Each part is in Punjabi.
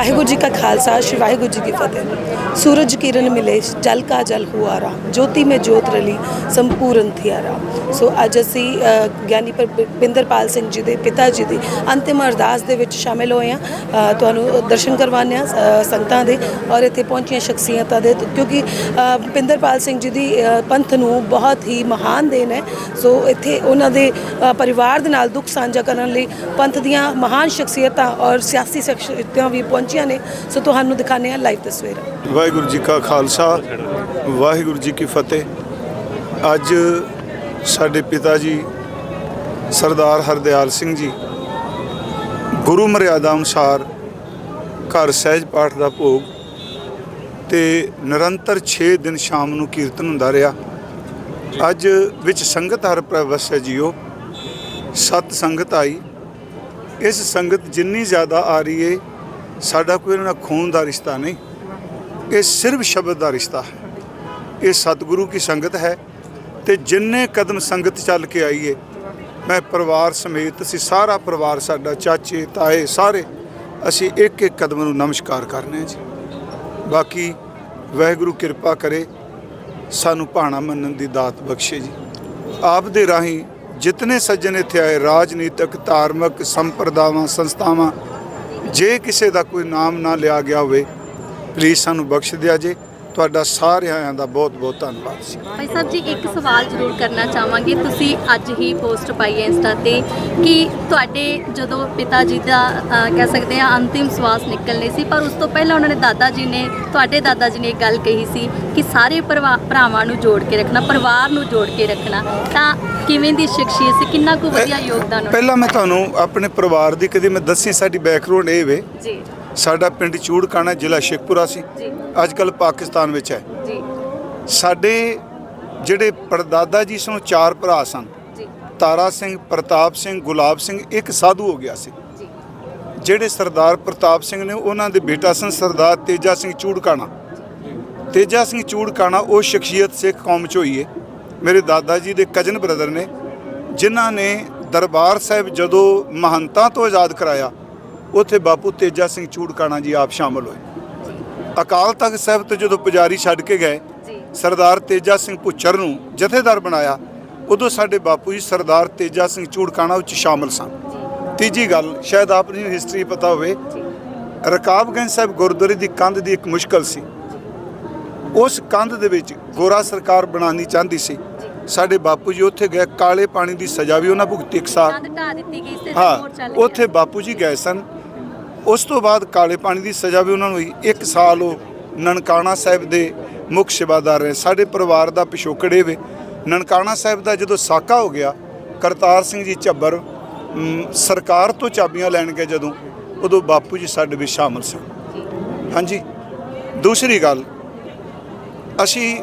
ਵਾਹਿਗੁਰੂ ਜੀ ਕਾ ਖਾਲਸਾ ਸ਼੍ਰੀ ਵਾਹਿਗੁਰੂ ਜੀ ਕੀ ਫਤਿਹ। ਸੂਰਜ ਕਿਰਨ ਮਿਲੇ ਜਲ ਕਾ ਜਲ ਹੁਆ ਰਾ। ਜੋਤੀ ਮੇ ਜੋਤ ਰਲੀ ਸੰਪੂਰਨ ਥਿਆਰਾ ਸੋ ਅੱਜ ਅਸੀਂ ਗਿਆਨੀ ਪਿੰਦਰਪਾਲ ਸਿੰਘ ਜੀ ਦੇ ਪਿਤਾ ਜੀ ਦੀ ਅੰਤਿਮ ਅਰਦਾਸ ਦੇ ਵਿੱਚ ਸ਼ਾਮਿਲ ਹੋਏ ਹਾਂ। ਤੁਹਾਨੂੰ ਦਰਸ਼ਨ ਕਰਵਾਉਂਦੇ ਹਾਂ ਅ, ਸੰਗਤਾਂ ਦੇ ਔਰ ਇੱਥੇ ਪਹੁੰਚੀਆਂ ਸ਼ਖਸੀਅਤਾਂ ਦੇ। ਕਿਉਂਕਿ ਪਿੰਦਰਪਾਲ ਸਿੰਘ ਜੀ ਦੀ ਪੰਥ ਨੂੰ ਬਹੁਤ ਹੀ ਮਹਾਨ ਦੇਣ ਹੈ। ਸੋ ਇੱਥੇ ਉਹਨਾਂ ਦੇ ਪਰਿਵਾਰ ਦੇ ਨਾਲ ਦੁੱਖ ਸਾਂਝਾ ਕਰਨ ਲਈ ਪੰਥ ਦੀਆਂ ਮਹਾਨ ਸ਼ਖਸੀਅਤਾਂ ਔਰ ਸਿਆਸੀ ਸ਼ਖਸੀਅਤਾਂ ਵੀ ਪਹੁੰਚ ਪਹੁੰਚੀਆਂ ਨੇ। ਸੋ ਤੁਹਾਨੂੰ ਦਿਖਾਉਂਦੇ ਹਾਂ ਲਾਈਵ ਤਸਵੀਰਾਂ। ਵਾਹਿਗੁਰੂ ਜੀ ਕਾ ਖਾਲਸਾ, ਵਾਹਿਗੁਰੂ ਜੀ ਕੀ ਫਤਿਹ। ਅੱਜ ਸਾਡੇ ਪਿਤਾ ਜੀ ਸਰਦਾਰ ਹਰਦਿਆਲ ਸਿੰਘ ਜੀ ਗੁਰੂ ਮਰਿਆਦਾ ਅਨੁਸਾਰ ਘਰ ਸਹਿਜ ਪਾਠ ਦਾ ਭੋਗ ਤੇ ਨਿਰੰਤਰ 6 ਦਿਨ ਸ਼ਾਮ ਨੂੰ ਕੀਰਤਨ ਹੁੰਦਾ ਰਿਹਾ। ਅੱਜ ਵਿੱਚ ਸੰਗਤ ਹਰ ਪ੍ਰਵਸੈ ਜੀਓ। ਸਤ ਸੰਗਤ ਆਈ। ਇਸ ਸੰਗਤ ਜਿੰਨੀ ਜ਼ਿਆਦਾ ਆ ਰਹੀ ਏ ਸਾਡਾ ਕੋਈ ਉਹਨਾਂ ਨਾਲ ਖੂਨ ਦਾ ਰਿਸ਼ਤਾ ਨਹੀਂ। ਇਹ ਸਿਰਫ ਸ਼ਬਦ ਦਾ ਰਿਸ਼ਤਾ ਹੈ। ਇਹ ਸਤਿਗੁਰੂ ਕੀ ਸੰਗਤ ਹੈ ਤੇ ਜਿੰਨੇ ਕਦਮ ਸੰਗਤ ਚੱਲ ਕੇ ਆਈਏ ਮੈਂ ਪਰਿਵਾਰ ਸਮੇਤ, ਅਸੀਂ ਸਾਰਾ ਪਰਿਵਾਰ, ਸਾਡਾ ਚਾਚੇ, ਤਾਏ, ਸਾਰੇ, ਅਸੀਂ ਇੱਕ ਇੱਕ ਕਦਮ ਨੂੰ ਨਮਸਕਾਰ ਕਰਨੇ ਜੀ। ਬਾਕੀ ਵਾਹਿਗੁਰੂ ਕਿਰਪਾ ਕਰੇ, ਸਾਨੂੰ ਭਾਣਾ ਮੰਨਣ ਦੀ ਦਾਤ ਬਖਸ਼ੇ ਜੀ। ਆਪ ਦੇ ਰਾਹੀਂ ਜਿਤਨੇ ਸੱਜਣ ਇੱਥੇ ਆਏ, ਰਾਜਨੀਤਿਕ, ਧਾਰਮਿਕ ਸੰਪਰਦਾਵਾਂ, ਸੰਸਥਾਵਾਂ ਜੇ ਕਿਸੇ ਦਾ ਕੋਈ ਨਾਮ ਨਾ ਲਿਆ ਗਿਆ ਹੋਵੇ ਪਲੀਜ਼ ਸਾਨੂੰ ਬਖਸ਼ ਦਿਆ ਜੇ। ਤੁਹਾਡਾ ਸਾਰਿਆਂ ਦਾ ਬਹੁਤ ਬਹੁਤ ਧੰਨਵਾਦ ਜੀ ਭਾਈ ਸਾਹਿਬ ਜੀ ਇੱਕ ਸਵਾਲ ਜ਼ਰੂਰ ਕਰਨਾ ਚਾਹਾਂਗੇ। ਤੁਸੀਂ ਅੱਜ ਹੀ ਪੋਸਟ ਪਾਈ ਹੈ ਇੰਸਟਾ ਤੇ ਕਿ ਤੁਹਾਡੇ ਜਦੋਂ ਪਿਤਾ ਜੀ ਦਾ ਅਹ, ਕਹਿ ਸਕਦੇ ਆ ਅੰਤਿਮ ਸਵਾਸ ਨਿਕਲਨੇ ਸੀ ਪਰ ਉਸ ਤੋਂ ਪਹਿਲਾਂ ਉਹਨਾਂ ਨੇ ਦਾਦਾ ਜੀ ਨੇ ਤੁਹਾਡੇ ਦਾਦਾ ਜੀ ਨੇ ਇੱਕ ਗੱਲ ਕਹੀ ਸੀ ਕਿ ਸਾਰੇ ਪਰਿਵਾ- ਭਰਾਵਾਂ ਨੂੰ ਜੋੜ ਕੇ ਰੱਖਣਾ ਪਰਿਵਾਰ ਨੂੰ ਜੋੜ ਕੇ ਰੱਖਣਾ। ਤਾਂ ਕਿਵੇਂ ਦੀ ਸ਼ਖਸੀਅਤ ਸੀ? ਕਿੰਨਾ ਕੁ ਵਧੀਆ ਯੋਗਦਾਨ ਉਹਨਾਂ ਪਹਿਲਾਂ ਮੈਂ ਤੁਹਾਨੂੰ ਆਪਣੇ ਪਰਿਵਾਰ ਦੀ ਕਦੀ ਮੈਂ ਦੱਸੀ ਸਾਡੀ ਬੈਕਗ੍ਰਾਉਂਡ ਇਹ ਵੇ। ਜੀ। ਸਾਡਾ ਪਿੰਡ ਚੂੜਕਾਣਾ ਜ਼ਿਲ੍ਹਾ ਸ਼ੇਖਪੁਰਾ ਸੀ। ਅੱਜ ਕੱਲ ਪਾਕਿਸਤਾਨ ਵਿੱਚ ਹੈ। ਜੀ। ਸਾਡੇ ਜਿਹੜੇ ਪਰਦਾਦਾ ਜੀ ਸਨ ਚਾਰ ਭਰਾ ਸਨ। ਤਾਰਾ ਸਿੰਘ ਪ੍ਰਤਾਪ ਸਿੰਘ ਗੁਲਾਬ ਸਿੰਘ ਇੱਕ ਸਾਧੂ ਹੋ ਗਿਆ ਸੀ। ਜਿਹੜੇ ਸਰਦਾਰ ਪ੍ਰਤਾਪ ਸਿੰਘ ਨੇ ਉਹਨਾਂ ਦੇ ਬੇਟਾ ਸਨ ਸਰਦਾਰ ਤੇਜਾ ਸਿੰਘ ਚੂੜਕਾਣਾ। ਤੇਜਾ ਸਿੰਘ ਚੂੜਕਾਣਾ ਉਹ ਸ਼ਖਸੀਅਤ ਸਿੱਖ ਕੌਮ ਚ ਹੋਈ ਹੈ ਮੇਰੇ ਦਾਦਾ ਜੀ ਦੇ ਕਜ਼ਨ ਬ੍ਰਦਰ ਨੇ ਜਿਨ੍ਹਾਂ ਨੇ ਦਰਬਾਰ ਸਾਹਿਬ ਜਦੋਂ ਮਹੰਤਾਂ ਤੋਂ ਆਜ਼ਾਦ ਕਰਾਇਆ ਉੱਥੇ ਬਾਪੂ ਤੇਜਾ ਸਿੰਘ ਚੂੜਕਾਣਾ ਜੀ ਆਪ ਸ਼ਾਮਲ ਹੋਏ। ਅਕਾਲ ਤਖਤ ਸਾਹਿਬ ਤੋਂ ਜਦੋਂ ਪੁਜਾਰੀ ਛੱਡ ਕੇ ਗਏ ਸਰਦਾਰ ਤੇਜਾ ਸਿੰਘ ਪੁੱਛਰ ਨੂੰ ਜਥੇਦਾਰ ਬਣਾਇਆ ਉਦੋਂ ਸਾਡੇ ਬਾਪੂ ਜੀ ਸਰਦਾਰ ਤੇਜਾ ਸਿੰਘ ਚੂੜਕਾਣਾ ਵਿੱਚ ਸ਼ਾਮਲ ਸਨ। ਤੀਜੀ ਗੱਲ ਸ਼ਾਇਦ ਆਪ ਨੂੰ ਹਿਸਟਰੀ ਪਤਾ ਹੋਵੇ ਰਕਾਬਗੰਜ ਸਾਹਿਬ ਗੁਰਦੁਆਰੇ ਦੀ ਕੰਧ ਦੀ ਇੱਕ ਮੁਸ਼ਕਲ ਸੀ। ਉਸ ਕੰਧ ਦੇ ਵਿੱਚ ਗੋਰਾ ਸਰਕਾਰ ਬਣਾਉਣੀ ਚਾਹੁੰਦੀ ਸੀ। ਸਾਡੇ ਬਾਪੂ ਜੀ ਉੱਥੇ ਗਏ ਕਾਲੇ ਪਾਣੀ ਦੀ ਸਜ਼ਾ ਵੀ ਉਹਨਾਂ ਭੁਗਤੀ ਇੱਕ ਸਾਲ ਹਾਂ ਉੱਥੇ ਬਾਪੂ ਜੀ ਗਏ ਸਨ। ਉਸ ਤੋਂ ਬਾਅਦ ਕਾਲੇ ਪਾਣੀ ਦੀ ਸਜ਼ਾ ਵੀ ਉਹਨਾਂ ਨੂੰ ਹੋਈ। ਇੱਕ ਸਾਲ ਉਹ ਨਨਕਾਣਾ ਸਾਹਿਬ ਦੇ ਮੁੱਖ ਸੇਵਾਦਾਰ ਰਹੇ। ਸਾਡੇ ਪਰਿਵਾਰ ਦਾ ਪਿਛੋਕੜੇ ਵੇ। ਨਨਕਾਣਾ ਸਾਹਿਬ ਦਾ ਜਦੋਂ ਸਾਕਾ ਹੋ ਗਿਆ, ਕਰਤਾਰ ਸਿੰਘ ਜੀ ਝੱਬਰ ਸਰਕਾਰ ਤੋਂ ਚਾਬੀਆਂ ਲੈਣ ਗਏ ਜਦੋਂ, ਉਦੋਂ ਬਾਪੂ ਜੀ ਸਾਡੇ ਵਿੱਚ ਸ਼ਾਮਲ ਸਨ। ਹਾਂਜੀ। ਦੂਸਰੀ ਗੱਲ, ਅਸੀਂ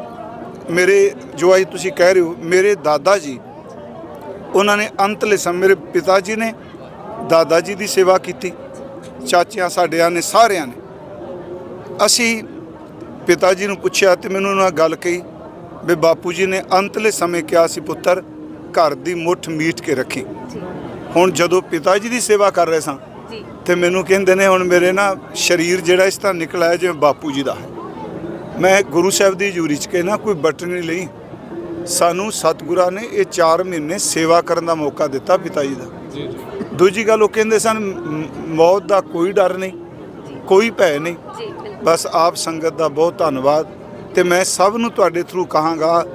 ਮੇਰੇ, ਜੋ ਅੱਜ ਤੁਸੀਂ ਕਹਿ ਰਹੇ ਹੋ, ਮੇਰੇ ਦਾਦਾ ਜੀ, ਉਹਨਾਂ ਨੇ ਅੰਤਲੇ ਸਮੇਂ ਮੇਰੇ ਪਿਤਾ ਜੀ ਨੇ ਦਾਦਾ ਜੀ ਦੀ ਸੇਵਾ ਕੀਤੀ। ਚਾਚਿਆਂ ਸਾਡਿਆਂ ਨੇ ਸਾਰਿਆਂ ਨੇ। ਅਸੀਂ ਪਿਤਾ ਜੀ ਨੂੰ ਪੁੱਛਿਆ ਤੇ ਮੈਨੂੰ ਉਹਨਾਂ ਗੱਲ ਕਹੀ ਵੀ ਬਾਪੂ ਜੀ ਨੇ ਅੰਤਲੇ ਸਮੇਂ ਕਿਹਾ ਸੀ ਪੁੱਤਰ ਘਰ ਦੀ ਮੁੱਠ ਮੀਟ ਕੇ ਰੱਖੀ। ਜੀ। ਹੁਣ ਜਦੋਂ ਪਿਤਾ ਜੀ ਦੀ ਸੇਵਾ ਕਰ ਰਹੇ ਸਾਂ ਜੀ। ਤੇ ਮੈਨੂੰ ਕਹਿੰਦੇ ਨੇ ਹੁਣ ਮੇਰੇ ਨਾ ਸਰੀਰ ਜਿਹੜਾ ਇਸ ਤਰ੍ਹਾਂ ਨਿਕਲ ਆਇਆ ਜਿਵੇਂ ਬਾਪੂ ਜੀ ਦਾ ਹੈ। ਮੈਂ ਗੁਰੂ ਸਾਹਿਬ ਦੀ ਹਜ਼ੂਰੀ 'ਚ ਕਹਿਣਾ ਕੋਈ ਬਟਨ ਨਹੀਂ ਲਈ। ਸਾਨੂੰ ਸਤਿਗੁਰਾਂ ਨੇ ਇਹ 4 ਮਹੀਨੇ ਸੇਵਾ ਕਰਨ ਦਾ ਮੌਕਾ ਦਿੱਤਾ ਪਿਤਾ ਜੀ ਦਾ। ਦੂਜੀ ਗੱਲ ਉਹ ਕਹਿੰਦੇ ਸਨ ਮ- ਮੌਤ ਦਾ ਕੋਈ ਡਰ ਨਹੀਂ ਕੋਈ ਭੈ ਨਹੀਂ। ਬਸ ਆਪ ਸੰਗਤ ਦਾ ਬਹੁਤ ਧੰਨਵਾਦ। ਤੇ ਮੈਂ ਸਭ ਨੂੰ ਤੁਹਾਡੇ ਥਰੂ ਕਹਾਂਗਾ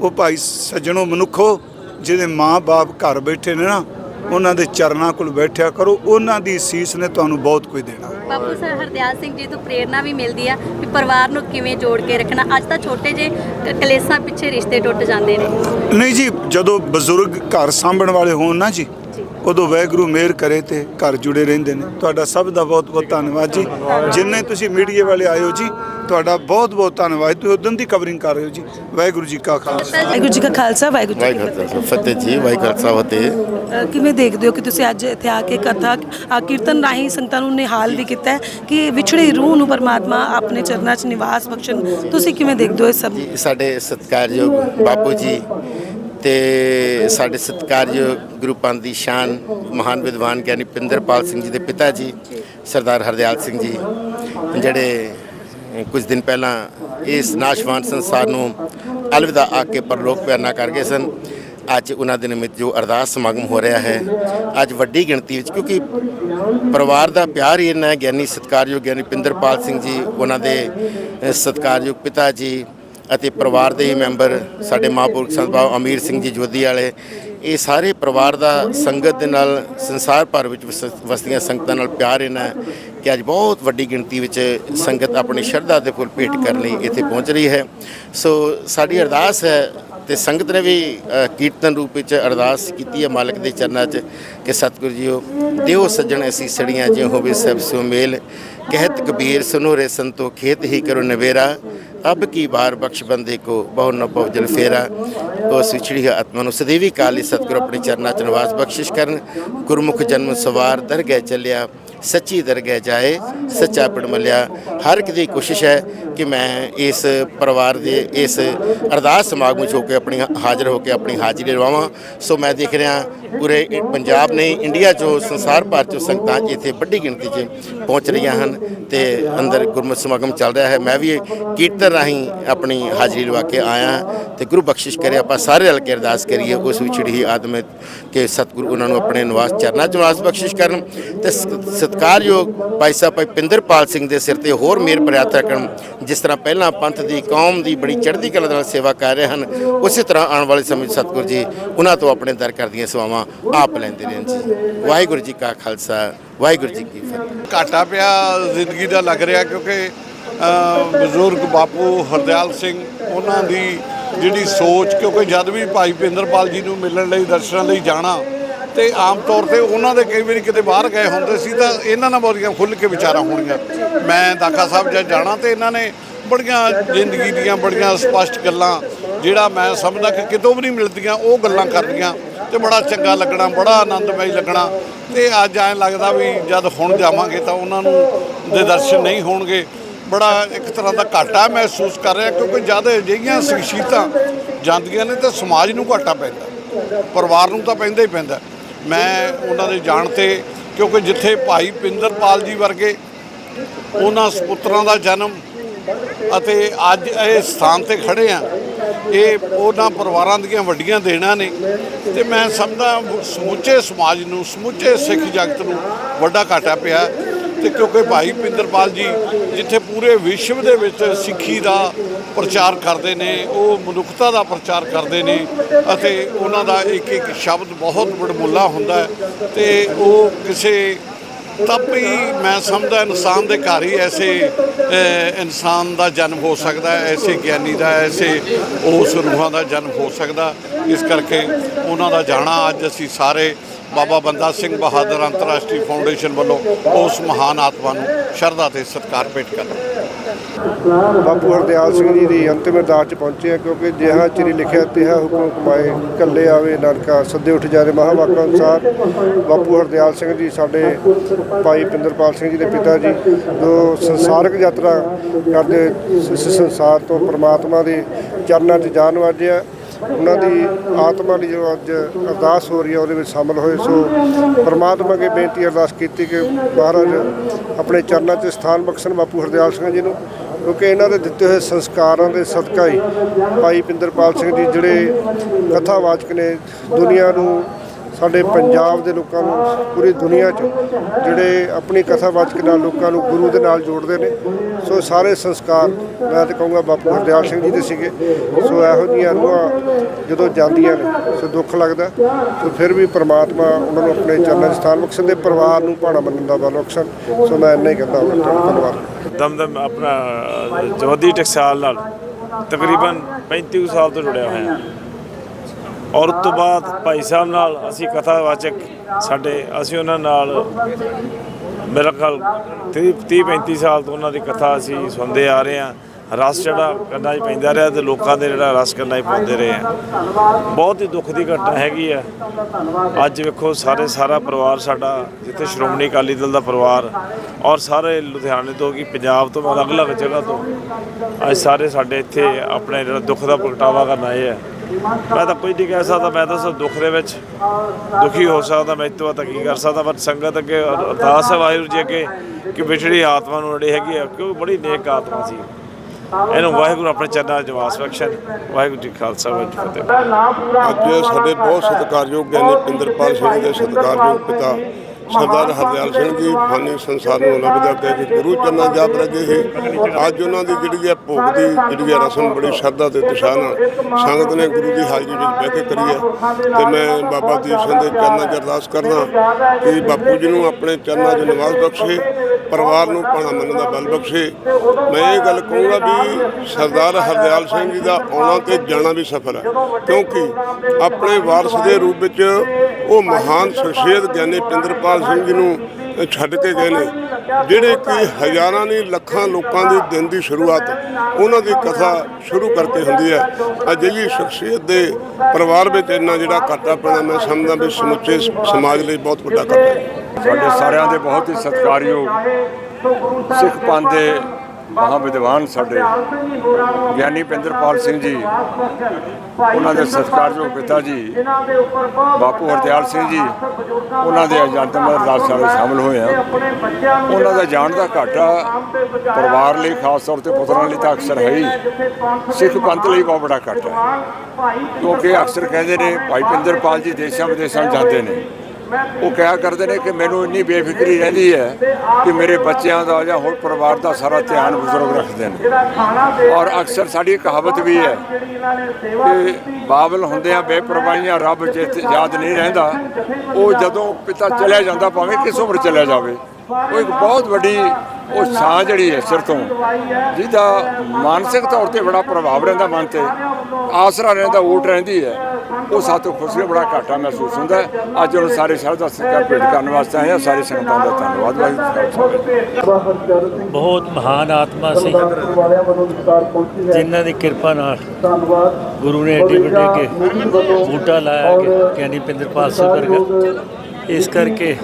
ਉਹ ਭਾਈ ਸੱਜਣੋ ਮਨੁੱਖੋ ਜਿਹਦੇ ਮਾਂ-ਬਾਪ ਘਰ ਬੈਠੇ ਨੇ ਨਾ ਉਹਨਾਂ ਦੇ ਚਰਨਾਂ ਕੋਲ ਬੈਠਿਆ ਕਰੋ ਉਹਨਾਂ ਦੀ ਸੀਸ ਨੇ ਤੁਹਾਨੂੰ ਬਹੁਤ ਕੁਝ ਦੇਣਾ। ਬਾਪੂ ਸਰ ਹਰਦਿਆਲ ਸਿੰਘ ਜੀ ਤੋਂ ਪ੍ਰੇਰਣਾ ਵੀ ਮਿਲਦੀ ਆ ਵੀ ਪਰਿਵਾਰ ਨੂੰ ਕਿਵੇਂ ਜੋੜ ਕੇ ਰੱਖਣਾ। ਅੱਜ ਤਾਂ ਛੋਟੇ ਜੇ ਕਲੇਸਾਂ ਪਿੱਛੇ ਰਿਸ਼ਤੇ ਟੁੱਟ ਜਾਂਦੇ ਨੇ। ਨਹੀਂ ਜੀ ਜਦੋਂ ਬਜ਼ੁਰਗ ਘਰ ਸਾਂਭਣ ਵਾਲੇ ਹੋਣ ਨਾ ਜੀ ਉਦੋਂ ਵਾਹਿਗੁਰੂ ਮਿਹਰ ਕਰੇ ਤੇ ਘਰ ਜੁੜੇ ਰਹਿੰਦੇ ਨੇ। ਤੁਹਾਡਾ ਸਭ ਦਾ ਬਹੁਤ ਬਹੁਤ ਧੰਨਵਾਦ ਜੀ। ਜਿੰਨੇ ਤੁਸੀਂ ਮੀਡੀਆ ਵਾਲੇ ਹੋ ਜੀ ਤੁਹਾਡਾ ਬਹੁਤ ਬਹੁਤ ਧੰਨਵਾਦ। ਤੁਸੀਂ ਉਦੋਂ ਦੀ ਕਵਰਿੰਗ ਕਰ ਰਹੇ ਹੋ ਜੀ। ਵਾਹਿਗੁਰੂ ਜੀ ਕਾ ਖਾਲਸਾ। ਵਾਹਿਗੁਰੂ ਜੀ ਕਾ ਖਾਲਸਾ ਵਾਹਿਗੁਰੂ ਜੀ ਕੀ ਫਤਿਹ ਫਤਿਹ ਜੀ ਵਾਹਿਗੁਰੂ ਕੀ ਫਤਿਹ। ਕਿਵੇਂ ਦੇਖਦੇ ਹੋ ਕਿ ਤੁਸੀਂ ਅੱਜ ਇੱਥੇ ਆ ਕੇ ਕਥਾ ਆ ਕੀਰਤਨ ਰਾਹੀਂ ਸੰਗਤਾਂ ਨੂੰ ਨਿਹਾਲ ਵੀ ਕੀਤਾ ਹੈ ਕਿ ਵਿਛੜੀ ਰੂਹ ਨੂੰ ਪਰਮਾਤਮਾ ਆਪਣੇ ਚਰਨਾਂ 'ਚ ਨਿਵਾਸ ਬਖਸ਼ਣ? ਤੁਸੀਂ ਕਿਵੇਂ ਦੇਖਦੇ ਹੋ ਇਹ ਸਭ? ਜੀ ਸਾਡੇ ਸਤਿਕਾਰਯੋਗ ਬਾਪੂ ਜੀ ਤੇ ਸਾਡੇ ਸਤਿਕਾਰਯੋਗ ਗੁਰੂ ਪੰਥ ਦੀ ਸ਼ਾਨ ਮਹਾਨ ਵਿਦਵਾਨ ਗਿਆਨੀ ਪਿੰਦਰਪਾਲ ਸਿੰਘ ਜੀ ਦੇ ਪਿਤਾ ਜੀ ਸਰਦਾਰ ਹਰਦਿਆਲ ਸਿੰਘ ਜੀ ਜਿਹੜੇ ਕੁਝ ਦਿਨ ਪਹਿਲਾਂ ਇਸ ਨਾਸ਼ਵਾਨ ਸੰਸਾਰ ਨੂੰ ਅਲਵਿਦਾ ਆ ਕੇ ਪਰਲੋਕ ਪਿਆਰਨਾ ਕਰ ਗਏ ਸਨ। ਅੱਜ ਉਹਨਾਂ ਦੇ ਨਿਮਿਤ ਜੋ ਅਰਦਾਸ ਸਮਾਗਮ ਹੋ ਰਿਹਾ ਹੈ ਅੱਜ ਵੱਡੀ ਗਿਣਤੀ ਵਿੱਚ ਕਿਉਂਕਿ ਪਰਿਵਾਰ ਦਾ ਪਿਆਰ ਹੀ ਇੰਨਾ ਹੈ ਗਿਆਨੀ ਸਤਿਕਾਰਯੋਗ ਗਿਆਨੀ ਪਿੰਦਰਪਾਲ ਸਿੰਘ ਜੀ ਉਹਨਾਂ ਦੇ ਅ, ਸਤਿਕਾਰਯੋਗ ਪਿਤਾ ਜੀ ਅਤੇ ਪਰਿਵਾਰ ਦੇ ਹੀ ਮੈਂਬਰ ਸਾਡੇ ਮਹਾਂਪੁਰਖ ਸੰਤ ਬਾਬਾ ਅਮੀਰ ਸਿੰਘ ਜੀ ਜੋਧੀ ਵਾਲੇ, ਇਹ ਸਾਰੇ ਪਰਿਵਾਰ ਦਾ ਸੰਗਤ ਦੇ ਨਾਲ, ਸੰਸਾਰ ਭਰ ਵਿੱਚ ਵਸ- ਵਸਦੀਆਂ ਸੰਗਤਾਂ ਨਾਲ ਪਿਆਰ ਇਹਨਾਂ ਕਿ ਅੱਜ ਬਹੁਤ ਵੱਡੀ ਗਿਣਤੀ ਵਿੱਚ ਸੰਗਤ ਆਪਣੀ ਸ਼ਰਧਾ ਦੇ ਫੁੱਲ ਭੇਟ ਕਰਨ ਲਈ ਇੱਥੇ ਪਹੁੰਚ ਰਹੀ ਹੈ। ਸੋ ਸਾਡੀ ਅਰਦਾਸ ਹੈ ਤੇ ਸੰਗਤ ਨੇ ਵੀ ਕੀਰਤਨ ਰੂਪ ਵਿੱਚ ਅਰਦਾਸ ਕੀਤੀ ਹੈ ਮਾਲਕ ਦੇ ਚਰਨਾਂ 'ਚ ਕਿ ਸਤਿਗੁਰੂ ਜੀਓ, ਦਿਓ ਸੱਜਣ ਅਸੀਂ ਸੜੀਆਂ ਜਿਉ ਹੋਵੇ ਸਭ ਸੋ ਮੇਲ ਕਹਿਤ ਕਬੀਰ ਸੁਨੋਰੇ ਸੰਤੋ ਖੇਤ ਹੀ ਕਰੋ ਨਵੇਰਾ। ਅਬ ਕੀ ਬਾਰ ਬਖਸ਼ ਬੰਦੇ ਕੋ ਬਹੁ ਨ ਪਉ ਜਲ ਫੇਰਾ। ਉਸ ਵਿਛੜੀ ਹੋਈ ਆਤਮਾ ਨੂੰ ਸਦੀਵੀ ਕਾਲੀ ਸਤਿਗੁਰੂ ਆਪਣੇ ਚਰਨਾਂ 'ਚ ਨਿਵਾਸ ਬਖਸ਼ਿਸ਼ ਕਰਨ। ਗੁਰਮੁਖ ਜਨਮ ਸਵਾਰ ਦਰਗਹਿ ਚੱਲਿਆ। ਸੱਚੀ ਦਰਗਹਿ ਜਾਏ, ਸੱਚਾ ਪੜ ਮੱਲਿਆ ਹਰ ਇੱਕ ਦੀ ਕੋਸ਼ਿਸ਼ ਹੈ ਕਿ ਮੈਂ ਇਸ ਪਰਿਵਾਰ ਦੇ, ਇਸ ਅਰਦਾਸ ਸਮਾਗਮ 'ਚ ਹੋ ਕੇ ਆਪਣੀ ਹਾਜ਼ਰ ਹੋ ਕੇ ਆਪਣੀ ਹਾਜ਼ਰੀ ਲਵਾਵਾਂ। ਸੋ ਮੈਂ ਦੇਖ ਰਿਹਾ ਪੂਰੇ ਪੰਜਾਬ ਨੇ ਇੰਡੀਆ 'ਚੋਂ ਸੰਸਾਰ ਭਰ 'ਚੋਂ ਸੰਗਤਾਂ ਇੱਥੇ ਵੱਡੀ ਗਿਣਤੀ 'ਚ ਪਹੁੰਚ ਰਹੀਆਂ ਹਨ ਤੇ ਅੰਦਰ ਗੁਰਮਤਿ ਸਮਾਗਮ ਚੱਲ ਰਿਹਾ ਹੈ। ਮੈਂ ਵੀ ਕੀਰਤਨ ਰਾਹੀਂ ਆਪਣੀ ਹਾਜ਼ਰੀ ਲਵਾ ਕੇ ਆਇਆ ਤੇ ਗੁਰੂ ਬਖਸ਼ਿਸ਼ ਕਰੇ, ਆਪਾਂ ਸਾਰੇ ਰਲ ਕੇ ਅਰਦਾਸ ਕਰੀਏ। ਉਸ ਵਿਛੜੀ ਹੀ ਆਦਮ ਕਿ ਸਤਿਗੁਰੂ ਉਹਨਾਂ ਨੂੰ ਆਪਣੇ ਨਿਵਾਸ, ਚਰਨਾਂ 'ਚ ਨਿਵਾਸ ਬਖਸ਼ਿਸ਼ ਕਰਨ ਤੇ ਸ- ਸਤਿਕਾਰਯੋਗ ਭਾਈ ਸਾਹਿਬ ਭਾਈ ਪਿੰਦਰਪਾਲ ਸਿੰਘ ਦੇ ਸਿਰ ਤੇ ਹੋਰ ਮਿਹਰ ਪ੍ਰਿਆਤ ਰੱਖਣ, ਜਿਸ ਤਰ੍ਹਾਂ ਪਹਿਲਾਂ ਪੰਥ ਦੀ, ਕੌਮ ਦੀ ਬੜੀ ਚੜ੍ਹਦੀ ਕਲਾ ਨਾਲ ਸੇਵਾ ਕਰ ਰਹੇ ਹਨ, ਉਸੇ ਤਰ੍ਹਾਂ ਆਉਣ ਵਾਲੇ ਸਮੇਂ 'ਚ ਸਤਿਗੁਰੂ ਜੀ ਉਹਨਾਂ ਤੋਂ ਆਪਣੇ ਦਰ ਕਰਦੀਆਂ ਸੇਵਾਵਾਂ ਆਪ ਲੈਂਦੇ ਰਹਿਣ ਜੀ। ਵਾਹਿਗੁਰੂ ਜੀ ਕਾ ਖਾਲਸਾ, ਵਾਹਿਗੁਰੂ ਜੀ ਕੀ ਫਤਿਹ। ਘਾਟਾ ਪਿਆ ਜ਼ਿੰਦਗੀ ਦਾ ਲੱਗ ਰਿਹਾ ਕਿਉਂਕਿ ਬਜ਼ੁਰਗ ਬਾਪੂ ਹਰਦਿਆਲ ਸਿੰਘ, ਉਹਨਾਂ ਦੀ ਜਿਹੜੀ ਸੋਚ, ਕਿਉਂਕਿ ਜਦ ਵੀ ਭਾਈ ਪਿੰਦਰਪਾਲ ਜੀ ਨੂੰ ਮਿਲਣ ਲਈ, ਦਰਸ਼ਨਾਂ ਲਈ ਜਾਣਾ ਤੇ ਆਮ ਤੌਰ ਤੇ ਉਹਨਾਂ ਦੇ ਕਈ ਵਾਰੀ ਕਿਤੇ ਬਾਹਰ ਗਏ ਹੁੰਦੇ ਸੀ ਤਾਂ ਇਹਨਾਂ ਨਾਲ ਬੋਲੀਆਂ ਖੁੱਲ੍ਹ ਕੇ ਵਿਚਾਰਾਂ ਹੋਣੀਆਂ। ਮੈਂ ਦਾਖਾ ਸਾਹਿਬ ਜਦ ਜਾਣਾ ਤੇ ਇਹਨਾਂ ਨੇ ਬੜੀਆਂ ਜ਼ਿੰਦਗੀ ਦੀਆਂ ਬੜੀਆਂ ਸਪਸ਼ਟ ਗੱਲਾਂ, ਜਿਹੜਾ ਮੈਂ ਸਮਝਦਾ ਕਿ ਕਿਤੋਂ ਵੀ ਨਹੀਂ ਮਿਲਦੀਆਂ, ਉਹ ਗੱਲਾਂ ਕਰਦੀਆਂ ਤੇ ਬੜਾ ਚੰਗਾ ਲੱਗਣਾ, ਬੜਾ ਆਨੰਦਮਈ ਲੱਗਣਾ ਤੇ ਅੱਜ ਐਂ ਲੱਗਦਾ ਵੀ ਜਦ ਹੁਣ ਜਾਵਾਂਗੇ ਤਾਂ ਉਹਨਾਂ ਨੂੰ ਦੇ ਦਰਸ਼ਨ ਨਹੀਂ ਹੋਣਗੇ। ਬੜਾ ਇੱਕ ਤਰ੍ਹਾਂ ਦਾ ਘਾਟਾ ਮਹਿਸੂਸ ਕਰ ਰਿਹਾ ਕਿਉਂਕਿ ਜਦ ਅਜਿਹੀਆਂ ਸ਼ਖਸੀਅਤਾਂ ਜਾਂਦੀਆਂ ਨੇ ਤਾਂ ਸਮਾਜ ਨੂੰ ਘਾਟਾ ਪੈਂਦਾ, ਪਰਿਵਾਰ ਨੂੰ ਤਾਂ ਪੈਂਦਾ ਹੀ ਪੈਂਦਾ। ਮੈਂ ਉਹਨਾਂ ਦੇ ਜਾਣ ਤੇ, ਕਿਉਂਕਿ ਜਿੱਥੇ ਭਾਈ ਪਿੰਦਰਪਾਲ ਜੀ ਵਰਗੇ ਉਹਨਾਂ ਸੁਪੁੱਤਰਾਂ ਦਾ ਜਨਮ ਅਤੇ ਅੱਜ ਇਹ ਸਥਾਨ ਤੇ ਖੜੇ ਆ, ਇਹ ਉਹਨਾਂ ਪਰਿਵਾਰਾਂ ਦੀਆਂ ਵੱਡੀਆਂ ਦੇਣਾ ਨੇ। ਤੇ ਮੈਂ ਸਮਝਦਾ, ਸਮੁੱਚੇ ਸਮਾਜ ਨੂੰ, ਸਮੁੱਚੇ ਸਿੱਖ ਜਗਤ ਨੂੰ ਵੱਡਾ ਘਾਟਾ ਪਿਆ। ਤੇ ਕਿਉਂਕਿ ਭਾਈ ਪਿੰਦਰਪਾਲ ਜੀ ਜਿੱਥੇ ਪੂਰੇ ਵਿਸ਼ਵ ਦੇ ਵਿੱਚ ਸਿੱਖੀ ਦਾ ਪ੍ਰਚਾਰ ਕਰਦੇ ਨੇ, ਉਹ ਮਨੁੱਖਤਾ ਦਾ ਪ੍ਰਚਾਰ ਕਰਦੇ ਨੇ ਅਤੇ ਉਹਨਾਂ ਦਾ ਇੱਕ ਇੱਕ ਸ਼ਬਦ ਬਹੁਤ ਵਡਮੁੱਲਾ ਹੁੰਦਾ ਹੈ ਤੇ ਉਹ ਕਿਸੇ ਤਬ ਹੀ ਮੈਂ ਸਮਝਦਾ ਇਨਸਾਨ ਦੇ ਘਰ ਹੀ ਐਸੇ ਇਨਸਾਨ ਦਾ ਜਨਮ ਹੋ ਸਕਦਾ ਹੈ, ਐਸੇ ਗਿਆਨੀ ਦਾ, ਐਸੇ ਉਸ ਰੂਹਾਂ ਦਾ ਜਨਮ ਹੋ ਸਕਦਾ। ਇਸ ਕਰਕੇ ਉਹਨਾਂ ਦਾ ਜਾਣਾ ਅੱਜ ਅਸੀਂ ਸਾਰੇ ਬਾਬਾ ਬੰਦਾ ਸਿੰਘ ਬਹਾਦਰ ਅੰਤਰਰਾਸ਼ਟਰੀ ਫਾਊਂਡੇਸ਼ਨ ਵੱਲੋਂ ਉਸ ਮਹਾਨ ਆਤਮਾ ਨੂੰ ਸ਼ਰਧਾ ਤੇ ਸਤਿਕਾਰ ਭੇਟ ਕਰਦਾ ਬਾਪੂ ਹਰਦਿਆਲ ਸਿੰਘ ਜੀ ਦੀ ਅੰਤਿਮ ਅਰਦਾਸ 'ਚ ਪਹੁੰਚੇ ਆ ਕਿਉਂਕਿ ਜਿਹਾ ਚਿਰੀ ਲਿਖਿਆ ਤਿਹਾ ਹੁਕਮ ਕਮਾਏ ਕੱਲੇ ਆਵੇ ਨਾਨਕਾ, ਸੱਦੇ ਉੱਠ ਜਾ ਰਹੇ ਮਹਾਵਾਕਾਂ ਅਨੁਸਾਰ। ਬਾਪੂ ਹਰਦਿਆਲ ਸਿੰਘ ਜੀ, ਸਾਡੇ ਭਾਈ ਪਿੰਦਰਪਾਲ ਸਿੰਘ ਜੀ ਦੇ ਪਿਤਾ ਜੀ, ਜੋ ਸੰਸਾਰਕ ਯਾਤਰਾ ਕਰਦੇ, ਇਸ ਸੰਸਾਰ ਤੋਂ ਪ੍ਰਮਾਤਮਾ ਦੇ ਚਰਨਾਂ 'ਚ ਜਾਣ ਵਾਜੇ ਉਹਨਾਂ ਦੀ ਆਤਮਾ ਦੀ ਜੋ ਅੱਜ ਅਰਦਾਸ ਹੋ ਰਹੀ ਹੈ, ਉਹਦੇ ਵਿੱਚ ਸ਼ਾਮਲ ਹੋਏ। ਸੋ ਪਰਮਾਤਮਾ ਅੱਗੇ ਬੇਨਤੀ ਅਰਦਾਸ ਕੀਤੀ ਕਿ ਮਹਾਰਾਜ ਆਪਣੇ ਚਰਨਾਂ 'ਚ ਸਥਾਨ ਬਖਸ਼ਣ, ਬਾਪੂ ਹਰਦਿਆਲ ਸਿੰਘ ਜੀ ਨੂੰ, ਕਿਉਂਕਿ ਇਹਨਾਂ ਦੇ ਦਿੱਤੇ ਹੋਏ ਸੰਸਕਾਰਾਂ ਦੇ ਸਦਕਾ ਹੀ ਭਾਈ ਪਿੰਦਰਪਾਲ ਸਿੰਘ ਜੀ ਜਿਹੜੇ ਕਥਾਵਾਚਕ ਨੇ, ਦੁਨੀਆ ਨੂੰ ਸਾਡੇ ਪੰਜਾਬ ਦੇ ਲੋਕਾਂ ਨੂੰ, ਪੂਰੀ ਦੁਨੀਆ 'ਚ ਜਿਹੜੇ ਆਪਣੀ ਕਥਾ ਵਾਚਕ ਨਾਲ ਲੋਕਾਂ ਨੂੰ ਗੁਰੂ ਦੇ ਨਾਲ ਜੋੜਦੇ ਨੇ। ਸੋ ਸਾਰੇ ਸੰਸਕਾਰ, ਮੈਂ ਤਾਂ ਕਹੂੰਗਾ ਬਾਪੂ ਹਰਦਿਆਲ ਸਿੰਘ ਜੀ ਦੇ ਸੀਗੇ। ਸੋ ਇਹੋ ਜਿਹੀਆਂ ਰੂਹਾਂ ਜਦੋਂ ਜਾਂਦੀਆਂ ਨੇ, ਸੋ ਦੁੱਖ ਲੱਗਦਾ। ਸੋ ਫਿਰ ਵੀ ਪ੍ਰਮਾਤਮਾ ਉਹਨਾਂ ਨੂੰ ਆਪਣੇ ਚਰਨਾਂ 'ਚ ਸਥਾਨ ਬਖਸ਼ਣ ਦੇ ਪਰਿਵਾਰ ਨੂੰ ਭਾਣਾ ਮੰਨਣ ਦਾ ਬਲ ਬਖਸ਼ਣ। ਸੋ ਮੈਂ ਇੰਨਾ ਹੀ ਕਹਿੰਦਾ ਹਾਂ, ਧੰਨਵਾਦ। ਦਮਦਮ ਆਪਣਾ ਜੋਦੀ ਟਕਸਾਲ ਨਾਲ ਤਕਰੀਬਨ 35 ਕੁ ਸਾਲ ਤੋਂ ਜੁੜਿਆ ਹੋਇਆ। ਹਾਂ ਔਰ ਉਸ ਤੋਂ ਬਾਅਦ ਭਾਈ ਸਾਹਿਬ ਨਾਲ ਅਸੀਂ ਕਥਾਵਾਚਕ ਸਾਡੇ, ਅਸੀਂ ਉਹਨਾਂ ਨਾਲ ਮੇਰਾ ਖਿਆਲ 30 30 35 ਸਾਲ ਤੋਂ ਉਹਨਾਂ ਦੀ ਕਥਾ ਅਸੀਂ ਸੁਣਦੇ ਆ ਰਹੇ ਹਾਂ। ਰਸ ਜਿਹੜਾ ਕੰਨਾਂ 'ਚ ਪੈਂਦਾ ਰਿਹਾ ਤੇ ਲੋਕਾਂ ਦੇ ਜਿਹੜਾ ਰਸ ਕੰਨਾਂ 'ਚ ਪਾਉਂਦੇ ਰਹੇ ਆ ਬਹੁਤ ਹੀ ਦੁੱਖ ਦੀ ਘਟਨਾ ਹੈਗੀ ਆ। ਅੱਜ ਵੇਖੋ ਸਾਰੇ, ਸਾਰਾ ਪਰਿਵਾਰ ਸਾਡਾ ਜਿੱਥੇ ਸ਼੍ਰੋਮਣੀ ਅਕਾਲੀ ਦਲ ਦਾ ਪਰਿਵਾਰ ਔਰ ਸਾਰੇ ਲੁਧਿਆਣੇ ਤੋਂ ਕਿ ਪੰਜਾਬ ਤੋਂ ਅਲੱਗ-ਅਲੱਗ ਜਗ੍ਹਾ ਤੋਂ ਅੱਜ ਸਾਰੇ ਸਾਡੇ ਇੱਥੇ ਆਪਣੇ ਜਿਹੜਾ ਦੁੱਖ ਦਾ ਪ੍ਰਗਟਾਵਾ ਕਰਨ ਆਏ ਆ। ਮੈਂ ਤਾਂ ਕੁਝ ਨਹੀਂ ਕਹਿ ਸਕਦਾ, ਮੈਂ ਤਾਂ ਸਭ ਦੁੱਖ ਦੇ ਵਿੱਚ ਦੁਖੀ ਹੋ ਸਕਦਾ, ਮੈਂ ਇਤੋਂ ਤਾਂ ਕੀ ਕਰ ਸਕਦਾ ਪਰ ਸੰਗਤ ਅੱਗੇ ਅਰਦਾਸ ਹੈ ਵਾਹਿਗੁਰੂ ਜੀ ਅੱਗੇ ਕਿ ਵਿਛੜੀ ਆਤਮਾ ਨੂੰ ਜਿਹੜੀ ਹੈਗੀ ਆ, ਕਿਉਂਕਿ ਬੜੀ ਨੇਕ ਆਤਮਾ ਸੀ। ਇਹਨੂੰ ਵਾਹਿਗੁਰੂ ਆਪਣੇ ਚਰਨਾਂ 'ਚ ਵਾਸ ਬਖਸ਼ਣ। ਵਾਹਿਗੁਰੂ ਜੀ ਖਾਲਸਾ, ਵਾਹਿਗੁਰੂ ਫਤਿਹ। ਅੱਜ ਸਾਡੇ ਬਹੁਤ ਸਤਿਕਾਰਯੋਗ ਗਿਆਨੀ ਪਿੰਦਰਪਾਲ ਸਿੰਘ ਦੇ ਸਤਿਕਾਰਯੋਗ ਪਿਤਾ ਸਰਦਾਰ ਹਰਦਿਆਲ ਸਿੰਘ ਜੀ, ਫਾਨੀ ਸੰਸਾਰ ਨੂੰ ਅਲਵਿਦਾ ਕਹਿ ਕੇ ਗੁਰੂ ਚਰਨਾਂ ਜਾਪ ਲੱਗੇ ਸੀ। ਅੱਜ ਉਹਨਾਂ ਦੀ ਜਿਹੜੀ ਹੈ ਭੋਗ ਦੀ ਜਿਹੜੀ ਹੈ ਰਸਮ, ਬੜੀ ਸ਼ਰਧਾ ਤੇ ਉਤਸ਼ਾਹ ਨਾਲ ਸੰਗਤ ਨੇ ਗੁਰੂ ਦੀ ਹਾਜ਼ਰੀ ਵਿੱਚ ਬਹਿ ਕੇ ਕਰੀ ਹੈ। ਤੇ ਮੈਂ ਬਾਬਾ ਦੀਪ ਸਿੰਘ ਦੇ ਚਰਨਾਂ 'ਚ ਅਰਦਾਸ ਕਰਦਾ ਕਿ ਬਾਪੂ ਜੀ ਨੂੰ ਆਪਣੇ ਚਰਨਾਂ 'ਚ ਨਿਵਾਸ ਬਖਸ਼ੇ, ਪਰਿਵਾਰ ਨੂੰ ਭਾਣਾ ਮੰਨਣ ਦਾ ਬਲ ਬਖਸ਼ੇ। ਮੈਂ ਇਹ ਗੱਲ ਕਹੂੰਗਾ ਵੀ ਸਰਦਾਰ ਹਰਦਿਆਲ ਸਿੰਘ ਜੀ ਦਾ ਆਉਣਾ ਤੇ ਜਾਣਾ ਵੀ ਸਫਲ ਹੈ, ਕਿਉਂਕਿ ਆਪਣੇ ਵਾਰਸ ਦੇ ਰੂਪ ਵਿੱਚ ਉਹ ਮਹਾਨ ਸ਼ਖਸੀਅਤ ਗਿਆਨੀ ਪਿੰਦਰਪਾਲ ਸਿੰਘ ਜੀ ਨੂੰ ਛੱਡ ਕੇ ਗਏ ਨੇ। ਜਿਹੜੇ ਕਿ ਹਜ਼ਾਰਾਂ ਨਹੀਂ, ਲੱਖਾਂ ਲੋਕਾਂ ਦੀ ਦਿਨ ਦੀ ਸ਼ੁਰੂਆਤ ਉਹਨਾਂ ਦੀ ਕਥਾ ਸ਼ੁਰੂ ਕਰਕੇ ਹੁੰਦੀ ਹੈ। ਅਜਿਹੀ ਸ਼ਖਸੀਅਤ ਦੇ ਪਰਿਵਾਰ ਵਿੱਚ ਇੰਨਾ ਜਿਹੜਾ ਘਾਟਾ ਪੈਣਾ ਮੈਂ ਸਮਝਦਾ ਵੀ ਸਮੁੱਚੇ ਸਮਾਜ ਲਈ ਬਹੁਤ ਵੱਡਾ ਘਾਟਾ ਹੈ। ਸਾਡੇ ਸਾਰਿਆਂ ਦੇ ਬਹੁਤ ਹੀ ਸਤਿਕਾਰਯੋਗ ਸਿੱਖ ਪੰਥ ਦੇ ਮਹਾ ਵਿਦਵਾਨ ਸਾਡੇ ਗਿਆਨੀ ਪਿੰਦਰਪਾਲ ਸਿੰਘ ਜੀ। ਉਹਨਾਂ ਦੇ ਸਤਿਕਾਰਯੋਗ ਪਿਤਾ ਜੀ ਬਾਪੂ ਹਰਦਿਆਲ ਸਿੰਘ ਜੀ ਉਹਨਾਂ ਦੇ ਅਜੰਤਮ ਅਰਦਾਸਾਂ ਵਿੱਚ ਸ਼ਾਮਲ ਹੋਏ ਆ। ਉਹਨਾਂ ਦਾ ਜਾਣ ਦਾ ਘਾਟਾ ਪਰਿਵਾਰ ਲਈ ਖਾਸ ਤੌਰ ਤੇ ਪੁੱਤਰਾਂ ਲਈ ਤਾਂ ਅਕਸਰ ਹੈ ਹੀ। ਸਿੱਖ ਪੰਥ ਲਈ ਬਹੁਤ ਬੜਾ ਘਾਟਾ ਹੈ। ਕਿਉਂਕਿ ਅਕਸਰ ਕਹਿੰਦੇ ਨੇ ਭਾਈ ਪਿੰਦਰਪਾਲ ਜੀ ਦੇਸ਼ਾਂ ਵਿਦੇਸ਼ਾਂ ਜਾਂਦੇ ਨੇ। ਉਹ ਕਿਹਾ ਕਰਦੇ ਨੇ ਕਿ ਮੈਨੂੰ ਇੰਨੀ ਬੇਫਿਕਰੀ ਰਹਿੰਦੀ ਹੈ ਕਿ ਮੇਰੇ ਬੱਚਿਆਂ ਦਾ ਜਾਂ ਹੋਰ ਪਰਿਵਾਰ ਦਾ ਸਾਰਾ ਧਿਆਨ ਬਜ਼ੁਰਗ ਰੱਖਦੇ ਨੇ। ਔਰ ਅਕਸਰ ਸਾਡੀ ਕਹਾਵਤ ਵੀ ਹੈ ਕਿ ਬਾਬਲ ਹੁੰਦਿਆਂ ਬੇਪਰਵਾਹੀਆਂ ਰੱਬ ਜਿੱਤ ਯਾਦ ਨਹੀਂ ਰਹਿੰਦਾ, ਉਹ ਜਦੋਂ ਪਿਤਾ ਚਲਿਆ ਜਾਂਦਾ ਭਾਵੇਂ ਕਿਸ ਉਮਰ ਚਲਿਆ ਜਾਵੇ। ਉਹ ਇੱਕ ਬਹੁਤ ਵੱਡੀ ਉਹ ਸਾਹ ਜਿਹੜੀ ਹੈ ਸਿਰ ਤੋਂ, ਜਿਹਦਾ ਮਾਨਸਿਕ ਤੌਰ ਤੇ ਬੜਾ ਪ੍ਰਭਾਵ ਰਹਿੰਦਾ ਮਨ ਤੇ, ਆਸਰਾ ਰਹਿੰਦਾ ਓਟ ਰਹਿੰਦੀ ਹੈ, ਉਹ ਸਾਤੋਂ ਖੁਸ਼ੀ ਬੜਾ ਘਾਟਾ ਮਹਿਸੂਸ ਹੁੰਦਾ ਅੱਜ ਉਹ ਸਾਰੇ ਸ਼ਹਿਰ ਦਾ ਸਤਿਕਾਰ ਭੇਟ ਕਰਨ ਵਾਸਤੇ ਆਏ ਆ ਸਾਰੇ ਸੰਗਤਾਂ ਦਾ ਧੰਨਵਾਦ, ਵਾਹਿਗੁਰੂ ਬਹੁਤ ਮਹਾਨ ਆਤਮਾ ਸੀ, ਜਿਨ੍ਹਾਂ ਦੀ ਕਿਰਪਾ ਨਾਲ ਗੁਰੂ ਨੇ ਏਡੀ ਵੱਡੇ ਕੇ ਬੂਟਾ ਲਾਇਆ ਕਿ ਗਿਆਨੀ ਪਿੰਦਰਪਾਲ ਸਿੰਘ ਵਰਗਾ। ਇਸ ਕਰਕੇ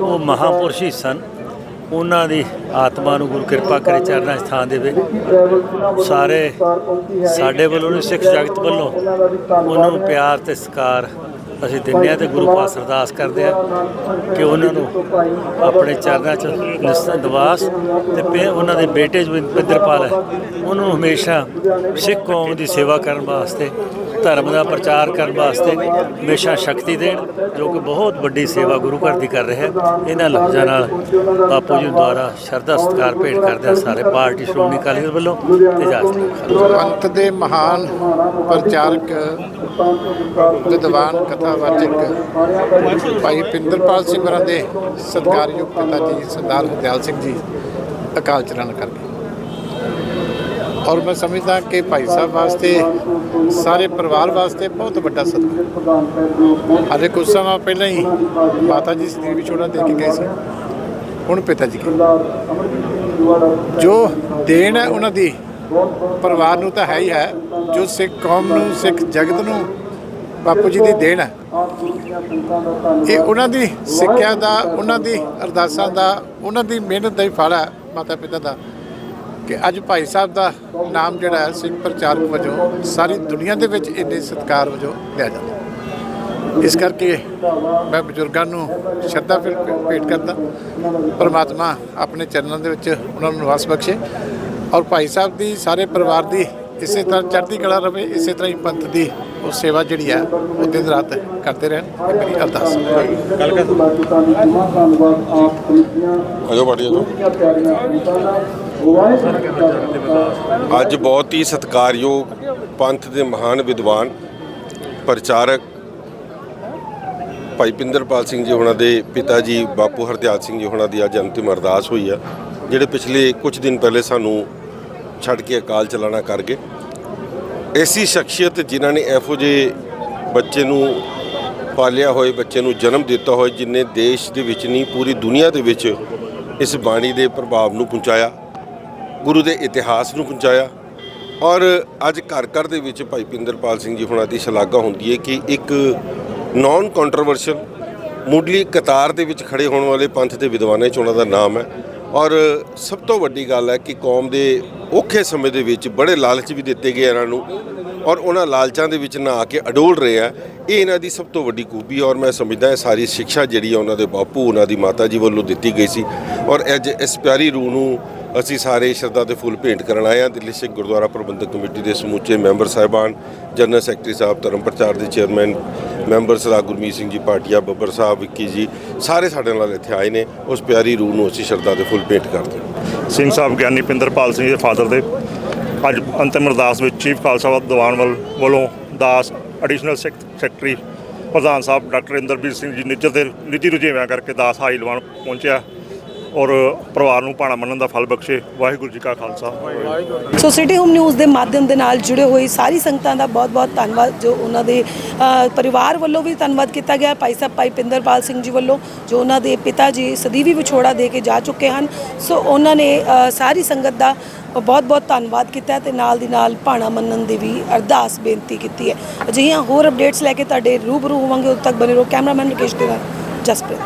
ਉਹ ਮਹਾਪੁਰਸ਼ ਹੀ ਸਨ। ਉਹਨਾਂ ਦੀ ਆਤਮਾ ਨੂੰ ਗੁਰੂ ਕਿਰਪਾ ਕਰੇ ਚਰਨਾਂ 'ਚ ਥਾਂ ਦੇਵੇ। ਸਾਰੇ ਸਾਡੇ ਵੱਲੋਂ ਨਹੀਂ, ਸਿੱਖ ਜਗਤ ਵੱਲੋਂ ਉਹਨਾਂ ਨੂੰ ਪਿਆਰ ਤੇ ਸਤਿਕਾਰ ਅਸੀਂ ਦਿੰਦੇ ਹਾਂ ਤੇ ਗੁਰੂ ਪਾਸ ਅਰਦਾਸ ਕਰਦੇ ਆ ਕਿ ਉਹਨਾਂ ਨੂੰ ਆਪਣੇ ਚਰਨਾਂ 'ਚ ਨਿਸਤ ਨਿਵਾਸ ਤੇ ਪੇ- ਉਹਨਾਂ ਦੇ ਬੇਟੇ ਜੋ ਪਿੰਦਰਪਾਲ ਹੈ, ਉਹਨਾਂ ਨੂੰ ਹਮੇਸ਼ਾ ਸਿੱਖ ਕੌਮ ਦੀ ਸੇਵਾ ਕਰਨ ਵਾਸਤੇ ਧਰਮ ਦਾ ਪ੍ਰਚਾਰ ਕਰਨ ਵਾਸਤੇ ਹਮੇਸ਼ਾ ਸ਼ਕਤੀ ਦੇਣ, ਜੋ ਕਿ ਬਹੁਤ ਵੱਡੀ ਸੇਵਾ ਗੁਰੂ ਘਰ ਦੀ ਕਰ ਰਿਹਾ ਇਹਨਾਂ ਲਫ਼ਜ਼ਾਂ ਨਾਲ ਬਾਪੂ ਜੀ ਦੁਆਰਾ ਸ਼ਰਧਾ ਸਤਿਕਾਰ ਭੇਟ ਕਰਦੇ ਆ ਸਾਰੇ ਪਾਰਟੀ ਸ਼੍ਰੋਮਣੀ ਅਕਾਲੀ ਦਲ ਵੱਲੋਂ ਤੇ ਇਜਾਜ਼ਤ ਪੰਥ ਦੇ ਮਹਾਨ ਪ੍ਰਚਾਰਕ, ਵਿਦਵਾਨ, ਕਥਾਵਾਚਕ ਭਾਈ ਪਿੰਦਰਪਾਲ ਸਿੰਘ ਵਰਾਂ ਦੇ ਸਤਿਕਾਰਯੋਗ ਪਿਤਾ ਜੀ ਸਰਦਾਰ ਹਰਦਿਆਲ ਸਿੰਘ ਜੀ ਅਕਾਲ ਚਰਨ ਕਰ ਗਏ। ਔਰ ਮੈਂ ਸਮਝਦਾ ਕਿ ਭਾਈ ਸਾਹਿਬ ਵਾਸਤੇ, ਸਾਰੇ ਪਰਿਵਾਰ ਵਾਸਤੇ ਬਹੁਤ ਵੱਡਾ ਸਤਿਕਾਰ ਹਾਲੇ ਕੁਝ ਸਮਾਂ ਪਹਿਲਾਂ ਹੀ ਮਾਤਾ ਜੀ ਸਰੀਰ ਵਿਛੋੜਾ ਦੇ ਕੇ ਗਏ ਸੀ। ਹੁਣ ਪਿਤਾ ਜੀ ਜੋ ਦੇਣ ਹੈ ਉਹਨਾਂ ਦੀ, ਪਰਿਵਾਰ ਨੂੰ ਤਾਂ ਹੈ ਹੀ ਹੈ। ਜੋ ਸਿੱਖ ਕੌਮ ਨੂੰ, ਸਿੱਖ ਜਗਤ ਨੂੰ ਬਾਪੂ ਜੀ ਦੀ ਦੇਣ ਹੈ, ਇਹ ਉਹਨਾਂ ਦੀ ਸਿੱਖਿਆ ਦਾ, ਉਹਨਾਂ ਦੀ ਅਰਦਾਸਾਂ ਦਾ, ਉਹਨਾਂ ਦੀ ਮਿਹਨਤ ਦਾ ਹੀ ਫਲ ਹੈ ਮਾਤਾ ਪਿਤਾ ਦਾ। ਕਿ ਅੱਜ ਭਾਈ ਸਾਹਿਬ ਦਾ ਨਾਮ ਜਿਹੜਾ ਹੈ ਸਿੱਖ ਪ੍ਰਚਾਰਕ ਵਜੋਂ ਸਾਰੀ ਦੁਨੀਆ ਦੇ ਵਿੱਚ ਇੰਨੇ ਸਤਿਕਾਰ ਵਜੋਂ ਲਿਆ ਜਾਂਦਾ ਇਸ ਕਰਕੇ ਮੈਂ ਬਜ਼ੁਰਗਾਂ ਨੂੰ ਸ਼ਰਧਾ ਭੇਟ ਕਰਦਾ ਪਰਮਾਤਮਾ ਆਪਣੇ ਚਰਨਾਂ ਦੇ ਵਿੱਚ ਉਹਨਾਂ ਨੂੰ ਨਿਵਾਸ ਬਖਸ਼ੇ ਔਰ ਭਾਈ ਸਾਹਿਬ ਦੀ ਸਾਰੇ ਪਰਿਵਾਰ ਦੀ ਇਸੇ ਤਰ੍ਹਾਂ ਚੜ੍ਹਦੀ ਕਲਾ ਰਵੇ ਇਸੇ ਤਰ੍ਹਾਂ ਹੀ ਪੰਥ ਦੀ ਉਹ ਸੇਵਾ ਜਿਹੜੀ ਹੈ ਉਹ ਦਿਨ ਰਾਤ ਕਰਦੇ ਰਹਿਣ ਇਹ ਮੇਰੀ ਅਰਦਾਸ ਹੈ ਅਜੋ ਬਾੜੀ ਅਜੋ ਅੱਜ ਬਹੁਤ ਹੀ ਸਤਿਕਾਰਯੋਗ ਪੰਥ ਦੇ ਮਹਾਨ ਵਿਦਵਾਨ, ਪ੍ਰਚਾਰਕ ਭਾਈ ਪਿੰਦਰਪਾਲ ਸਿੰਘ ਜੀ ਉਹਨਾਂ ਦੇ ਪਿਤਾ ਜੀ, ਬਾਪੂ ਹਰਦਿਆਲ ਸਿੰਘ ਜੀ ਉਹਨਾਂ ਦੀ ਅੱਜ ਅੰਤਿਮ ਅਰਦਾਸ ਹੋਈ ਆ, ਜਿਹੜੇ ਪਿਛਲੇ ਕੁਝ ਦਿਨ ਪਹਿਲੇ ਸਾਨੂੰ ਛੱਡ ਕੇ ਅਕਾਲ ਚਲਾਣਾ ਕਰ ਗਏ ਐਸੀ ਸ਼ਖਸੀਅਤ ਜਿਨ੍ਹਾਂ ਨੇ ਇਹੋ ਜਿਹੇ ਬੱਚੇ ਨੂੰ ਪਾਲਿਆ ਹੋਏ, ਬੱਚੇ ਨੂੰ ਜਨਮ ਦਿੱਤਾ ਹੋਏ, ਜਿਨੇ ਦੇਸ਼ ਦੇ ਵਿੱਚ ਨਹੀਂ, ਪੂਰੀ ਦੁਨੀਆ ਦੇ ਵਿੱਚ ਇਸ ਬਾਣੀ ਦੇ ਪ੍ਰਭਾਵ ਨੂੰ ਪਹੁੰਚਾਇਆ। ਗੁਰੂ ਦੇ ਇਤਿਹਾਸ ਨੂੰ ਪਹੁੰਚਾਇਆ। ਔਰ ਅੱਜ ਘਰ ਘਰ ਦੇ ਵਿੱਚ ਭਾਈ ਪਿੰਦਰਪਾਲ ਸਿੰਘ ਜੀ ਹੁਣਾਂ ਦੀ ਸ਼ਲਾਘਾ ਹੁੰਦੀ ਹੈ ਕਿ ਇੱਕ ਨਾਨ ਕੰਟਰੋਵਰਸ਼ਲ ਮੁੱਢਲੀ ਕਤਾਰ ਦੇ ਵਿੱਚ ਖੜੇ ਹੋਣ ਵਾਲੇ ਪੰਥ ਦੇ ਵਿਦਵਾਨਾਂ 'ਚ ਉਹਨਾਂ ਦਾ ਨਾਮ ਹੈ। ਔਰ ਸਭ ਤੋਂ ਵੱਡੀ ਗੱਲ ਹੈ ਕਿ ਕੌਮ ਦੇ ਔਖੇ ਸਮੇਂ ਦੇ ਵਿੱਚ ਬੜੇ ਲਾਲਚ ਵੀ ਦਿੱਤੇ ਗਏ ਇਹਨਾਂ ਨੂੰ। ਔਰ ਉਹਨਾਂ ਲਾਲਚਾਂ ਦੇ ਵਿੱਚ ਨਾ ਆ ਕੇ ਅਡੋਲ ਰਹੇ ਆ। ਇਹ ਇਹਨਾਂ ਦੀ ਸਭ ਤੋਂ ਵੱਡੀ ਖੂਬੀ ਔਰ ਮੈਂ ਸਮਝਦਾ ਇਹ ਸਾਰੀ ਸਿੱਖਿਆ ਜਿਹੜੀ ਆ ਉਹਨਾਂ ਦੇ ਬਾਪੂ, ਉਹਨਾਂ ਦੀ ਮਾਤਾ ਜੀ ਵੱਲੋਂ ਦਿੱਤੀ ਗਈ ਸੀ। ਔਰ ਅੱਜ ਇਸ ਪਿਆਰੀ ਰੂਹ ਨੂੰ ਅਸੀਂ ਸਾਰੇ ਸ਼ਰਧਾ ਦੇ ਫੁੱਲ ਭੇਂਟ ਕਰਨ ਆਏ ਹਾਂ। ਦਿੱਲੀ ਸਿੱਖ ਗੁਰਦੁਆਰਾ ਪ੍ਰਬੰਧਕ ਕਮੇਟੀ ਦੇ ਸਮੁੱਚੇ ਮੈਂਬਰ ਸਾਹਿਬਾਨ, ਜਨਰਲ ਸੈਕਟਰੀ ਸਾਹਿਬ, ਧਰਮ ਪ੍ਰਚਾਰ ਦੇ ਚੇਅਰਮੈਨ, ਮੈਂਬਰ ਸਰਦਾਰ ਗੁਰਮੀਤ ਸਿੰਘ ਜੀ ਭਾਟੀਆ ਬੱਬਰ ਸਾਹਿਬ, ਵਿੱਕੀ ਜੀ, ਸਾਰੇ ਸਾਡੇ ਨਾਲ ਇੱਥੇ ਆਏ ਨੇ। ਉਸ ਪਿਆਰੀ ਰੂਹ ਨੂੰ ਅਸੀਂ ਸ਼ਰਧਾ ਦੇ ਫੁੱਲ ਭੇਂਟ ਕਰਦੇ ਹਾਂ। ਸਿੰਘ ਸਾਹਿਬ ਗਿਆਨੀ ਪਿੰਦਰਪਾਲ ਸਿੰਘ ਦੇ ਫਾਦਰ ਦੇ। ਅੱਜ ਅੰਤਿਮ ਅਰਦਾਸ ਵਿੱਚ ਚੀਫ ਖਾਲਸਾ ਦੀਵਾਨ ਵੱਲ ਵੱਲੋਂ ਦਾਸ ਐਡੀਸ਼ਨਲ ਸੈਕ- ਸੈਕਟਰੀ ਪ੍ਰਧਾਨ ਸਾਹਿਬ ਡਾਕਟਰ ਇੰਦਰਬੀਰ ਸਿੰਘ ਜੀ ਨਿੱਜਰ ਦੇ ਨਿੱਜੀ ਰੁਝੇਵਿਆਂ ਕਰਕੇ ਦਾਸ ਹਾਈ ਲਵਾਨ ਪਹੁੰਚਿਆ। ਔਰ ਪਰਿਵਾਰ ਨੂੰ ਭਾਣਾ ਮੰਨਣ ਦਾ ਫਲ ਬਖਸ਼ੇ। ਵਾਹਿਗੁਰੂ ਜੀ ਕਾ Khalsa. So city home news ਦੇ ਮਾਧਿਅਮ ਦੇ ਨਾਲ ਜੁੜੇ ਹੋਏ ਸਾਰੀ ਸੰਗਤਾਂ ਦਾ ਬਹੁਤ-ਬਹੁਤ ਧੰਨਵਾਦ, ਜੋ ਉਹਨਾਂ ਦੇ ਪਰਿਵਾਰ ਵੱਲੋਂ ਵੀ ਧੰਨਵਾਦ ਕੀਤਾ ਗਿਆ। ਭਾਈ ਸਾਹਿਬ, ਭਾਈ ਪਿੰਦਰਪਾਲ ਸਿੰਘ ਜੀ ਵੱਲੋਂ, ਜੋ ਉਹਨਾਂ ਦੇ ਪਿਤਾ ਜੀ ਸਦੀਵੀ ਵਿਛੋੜਾ ਦੇ ਕੇ ਜਾ ਚੁੱਕੇ ਹਨ। ਸੋ ਉਹਨਾਂ ਨੇ ਸਾਰੀ ਸੰਗਤ ਦਾ ਬਹੁਤ-ਬਹੁਤ ਧੰਨਵਾਦ ਕੀਤਾ ਹੈ ਤੇ ਨਾਲ ਦੀ ਨਾਲ ਭਾਣਾ ਮੰਨਣ ਦੀ ਵੀ ਅਰਦਾਸ ਬੇਨਤੀ ਕੀਤੀ ਹੈ। ਅਜਿਹੀਆਂ ਹੋਰ ਅਪਡੇਟਸ ਲੈ ਕੇ ਤੁਹਾਡੇ ਰੂਬਰੂ ਹੋਵਾਂਗੇ। ਉਦੋਂ ਤੱਕ ਬਨੇ ਰਹੋ ਕੈਮਰਾਮੈਨ ਰਕੇਸ਼ ਦੇ ਨਾਲ ਜਸਪ੍ਰੀਤ।